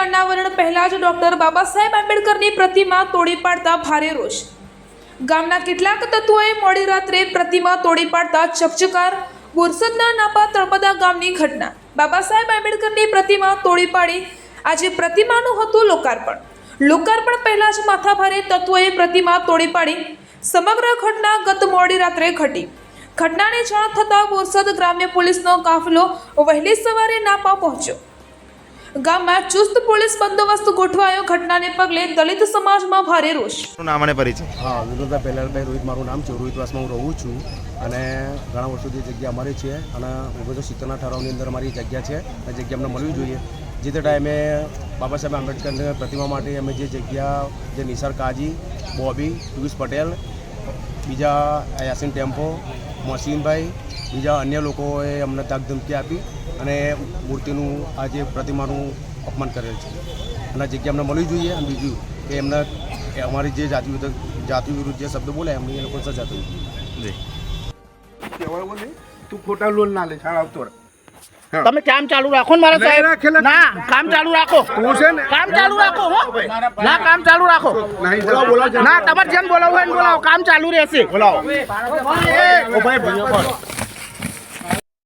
અનાવરણ પહેલા જ ડોક્ટર બાબા સાહેબ આંબેડકરની પ્રતિમા તોડી પાડતા ભારે રોષ. ગામના કેટલાક તત્વોએ મોડી રાત્રે પ્રતિમા તોડી પાડતા ચકચકાર બોરસદના નાપા તળપદા ગામની ઘટના. બાબા સાહેબ આંબેડકરની પ્રતિમા તોડી પાડી આજે પ્રતિમાનું હતું લોકાર્પણ. લોકાર્પણ પહેલા જ માથાભારે તત્વોએ પ્રતિમા તોડી પાડી. સમગ્ર ઘટના ગત મોડી રાત્રે ઘટી. ઘટનાની જાણ થતાં બોરસદ ગ્રામ્ય પોલીસનો કાફલો વહેલી સવારે નાપા પહોંચ્યો. ગામમાં ચુસ્ત પોલીસ બંદોબસ્ત ગોઠવાયો. ઘટનાને પગલે દલિત સમાજમાં ભારે રોષ. શું નામ અને પરિચય? હા વિનોદા પહેલાલભાઈ રોહિત મારું નામ છે. રોહિતવાસમાં હું રહું છું અને ઘણા વર્ષોથી જગ્યા અમારી છે અને ઓગણીસો સિત્તેરના ઠરાવની અંદર અમારી જગ્યા છે. આ જગ્યા અમને મળવી જોઈએ. જે તે ટાઈમે બાબા સાહેબ આંબેડકરની પ્રતિમા માટે અમે જે જગ્યા જે નિસાર કાજી બોબી પિયુષ પટેલ બીજા યાસીન ટેમ્પો મોસીનભાઈ બીજા અન્ય લોકોએ અમને તાકધમકી આપી અને મૂર્તિનું આ જે પ્રતિમાનું અપમાન કરેલ છે. અને આ જગ્યા અમને મળવી જોઈએ અને બીજું કે એમને અમારી જે જાતિ વિરુદ્ધ જાતિ વિરુદ્ધ જે શબ્દ બોલે એમની એ લોકો સજા થવી જોઈએ. તું ખોટા લોન ના લે શાળા આવતો રહે. તમે કામ ચાલુ રાખો ને મારા સાહેબ. ના કામ ચાલુ રાખો. હું છે ને? કામ ચાલુ રાખો હો. ના કામ ચાલુ રાખો. નહીં બોલાવો બોલાવો. ના તમારે જેમ બોલાવું હોય એમ બોલાવો. કામ ચાલુ રહેશે. બોલાવો. ભાઈ ભાઈ